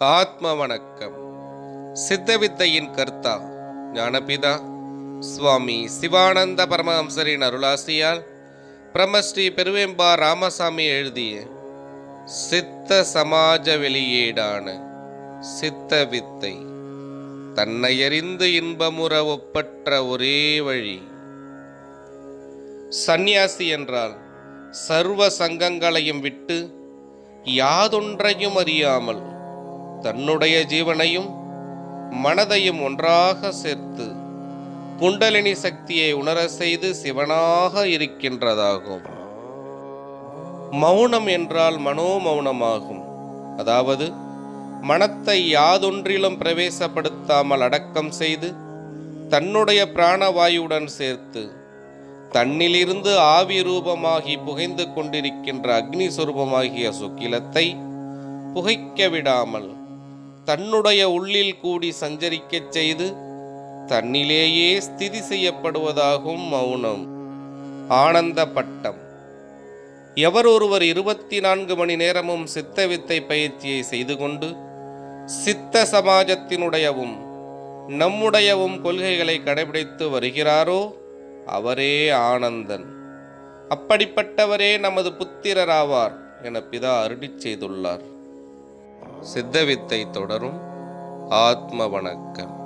ஆத்ம வணக்கம் சித்தவித்தையின் கர்த்தா ஞானபிதா சுவாமி சிவானந்த பரமஹம்சரின் அருளாசியால் பிரம்மஸ்ரீ பெருவேம்பா ராமசாமி எழுதிய சித்த சமாஜ வெளியீடான சித்த வித்தை தன்னையறிந்து இன்பமுற ஒப்பற்ற ஒரே வழி. சந்நியாசி என்றால் சர்வ சங்கங்களையும் விட்டு யாதொன்றையும் அறியாமல் தன்னுடைய ஜீவனையும் மனதையும் ஒன்றாக சேர்த்து குண்டலினி சக்தியை உணர செய்து சிவனாக இருக்கின்றதாகும். மௌனம் என்றால் மனோமௌனமாகும். அதாவது மனத்தை யாதொன்றிலும் பிரவேசப்படுத்தாமல் அடக்கம் செய்து தன்னுடைய பிராணவாயுடன் சேர்த்து தன்னிலிருந்து ஆவி ரூபமாகி புகைந்து கொண்டிருக்கின்ற அக்னி சுரூபமாகிய சுக்கிலத்தை புகைக்க விடாமல் தன்னுடைய உள்ளில் கூடி சஞ்சரிக்கச் செய்து தன்னிலேயே ஸ்திதி செய்யப்படுவதாகும் மௌனம். ஆனந்த பட்டம். எவர் ஒருவர் இருபத்தி நான்கு மணி நேரமும் சித்த வித்தை பயிற்சியை செய்து கொண்டு சித்த சமாஜத்தினுடையவும் நம்முடையவும் கொள்கைகளை கடைபிடித்து வருகிறாரோ அவரே ஆனந்தன். அப்படிப்பட்டவரே நமது புத்திரராவார் என பிதா அருடிச் செய்துள்ளார். சித்தவித்தை தொடரும் ஆத்ம வணக்கம்